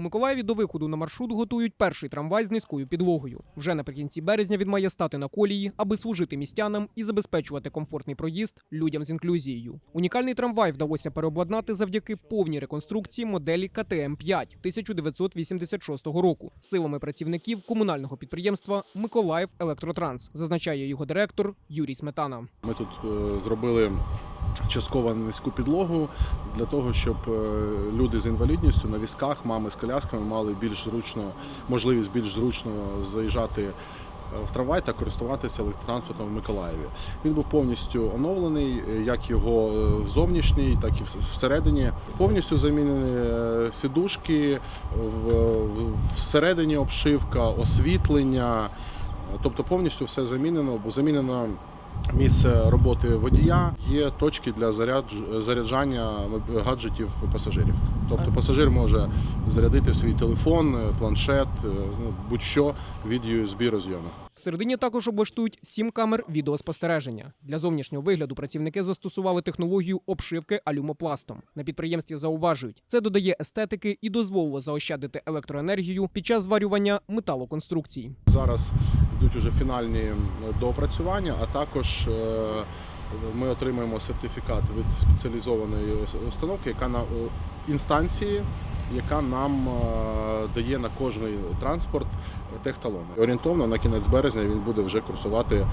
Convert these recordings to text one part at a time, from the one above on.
Миколаєві до виходу на маршрут готують перший трамвай з низькою підлогою. Вже наприкінці березня він має стати на колії, аби служити містянам і забезпечувати комфортний проїзд людям з інклюзією. Унікальний трамвай вдалося переобладнати завдяки повній реконструкції моделі КТМ 5 1986 року силами працівників комунального підприємства Миколаїв Електротранс, зазначає його директор Юрій Сметана. Ми тут е, зробили частково низьку підлогу для того, щоб е, люди з інвалідністю на візках, мами з колясками мали більш зручно можливість більш зручно заїжджати е, в трамвай та користуватися електротранспортом в Миколаєві. Він був повністю оновлений, е, як його зовнішній, так і всередині. Повністю замінені сідушки, всередині обшивка, освітлення. Тобто повністю все замінено, бо замінено місце роботи водія, є точки для зарядж- заряджання гаджетів пасажирів. Тобто пасажир може зарядити свій телефон, е, планшет, е, ну, будь-що від USB розйому. Всередині також облаштують сім камер відеоспостереження. Для зовнішнього вигляду працівники застосували технологію обшивки алюмопластом. На підприємстві зауважують, це додає естетики і дозволило заощадити електроенергію під час зварювання металоконструкцій. Зараз йдуть уже фінальні доопрацювання, а також е, ми отримуємо сертифікат від спеціалізованої установки, яка на інстанції, яка нам е, дає на кожний транспорт техталони. Орієнтовно на кінець березня він буде вже курсувати е,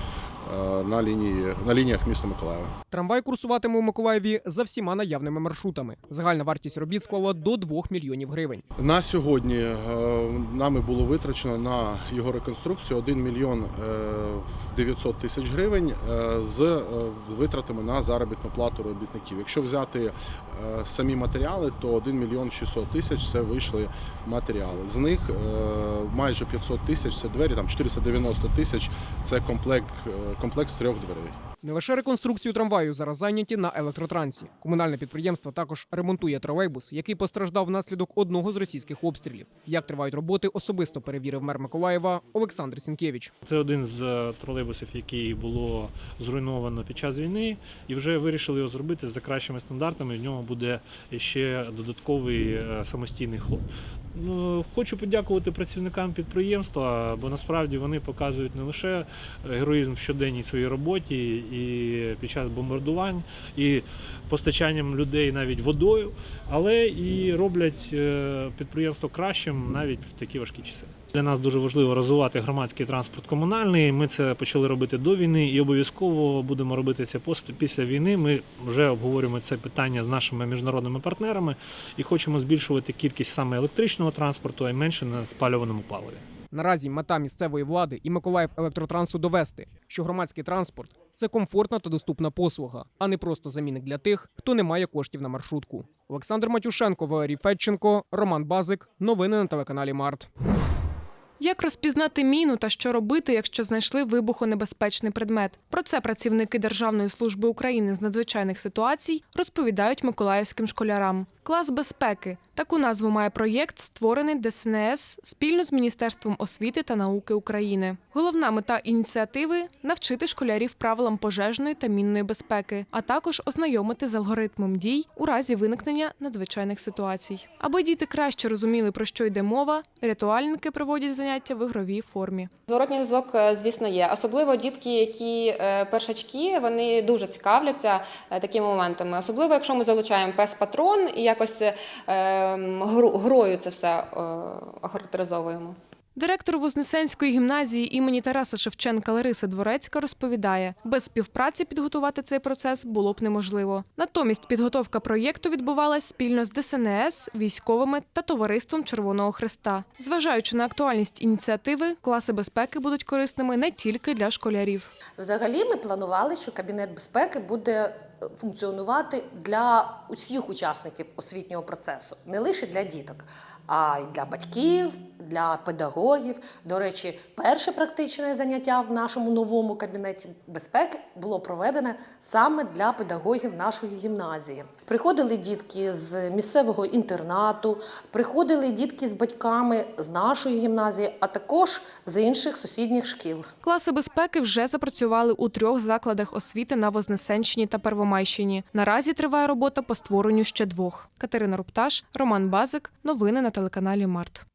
на лінії на лініях міста Миколаєва. Трамвай курсуватиме у Миколаєві за всіма наявними маршрутами. Загальна вартість робіт склала до 2 мільйонів гривень. На сьогодні е, нами було витрачено на його реконструкцію 1 мільйон е, 900 тисяч гривень з витратами на заробітну плату робітників. Якщо взяти самі матеріали, то 1 мільйон 600 тисяч це вийшли матеріали. З них е, майже 500 тисяч це двері, там 490 тисяч це комплект, комплекс трьох дверей. Не лише реконструкцію трамваю зараз зайняті на електротрансі. Комунальне підприємство також ремонтує тролейбус, який постраждав внаслідок одного з російських обстрілів. Як тривають роботи, особисто перевірив мер Миколаєва Олександр Сінкевич. Це один з е, тролейбусів, який було зруйновано під час війни, і вже вирішили його зробити за кращими стандартами. В нього буде ще додатковий е, самостійний ход. Ну, хочу подякувати працівникам підприємства, бо насправді вони показують не лише героїзм в щоденній своїй роботі і під час бомбардувань, і постачанням людей навіть водою, але і роблять е, підприємство кращим навіть в такі важкі часи. Для нас дуже важливо розвивати громадський транспорт комунальний. Ми це почали робити до війни і обов'язково будемо робити це після війни. Ми вже обговорюємо це питання з нашими міжнародними партнерами і хочемо збільшувати кількість саме електричного транспорту, а й менше на спалюваному паливі. Наразі мета місцевої влади і Миколаїв електротрансу довести, що громадський транспорт це комфортна та доступна послуга, а не просто замінник для тих, хто не має коштів на маршрутку. Олександр Матюшенко, Валерій Федченко, Роман Базик. Новини на телеканалі Март. Як розпізнати міну та що робити, якщо знайшли вибухонебезпечний предмет? Про це працівники Державної служби України з надзвичайних ситуацій розповідають миколаївським школярам. Клас безпеки таку назву має проєкт, створений ДСНС спільно з Міністерством освіти та науки України. Головна мета ініціативи навчити школярів правилам пожежної та мінної безпеки, а також ознайомити з алгоритмом дій у разі виникнення надзвичайних ситуацій. Аби діти краще розуміли, про що йде мова, рятувальники проводять заняття в ігровій формі. Зворотній зв'язок, е, звісно, є. Особливо дітки, які е, першачки, вони дуже цікавляться е, такими моментами. Особливо, якщо ми залучаємо пес-патрон і якось грою це все охарактеризовуємо. Директор Вознесенської гімназії імені Тараса Шевченка Лариса Дворецька розповідає, без співпраці підготувати цей процес було б неможливо. Натомість підготовка проєкту відбувалась спільно з ДСНС, військовими та товариством Червоного Христа. Зважаючи на актуальність ініціативи, класи безпеки будуть корисними не тільки для школярів. Взагалі, ми планували, що кабінет безпеки буде функціонувати для усіх учасників освітнього процесу, не лише для діток, а й для батьків, для педагогів. До речі, перше практичне заняття в нашому новому кабінеті безпеки було проведене саме для педагогів нашої гімназії. Приходили дітки з місцевого інтернату, приходили дітки з батьками з нашої гімназії, а також з інших сусідніх шкіл. Класи безпеки вже запрацювали у трьох закладах освіти на Вознесенщині та Первомайщині. Наразі триває робота по створенню ще двох. Катерина Рупташ, Роман Базик. Новини на телеканалі Март.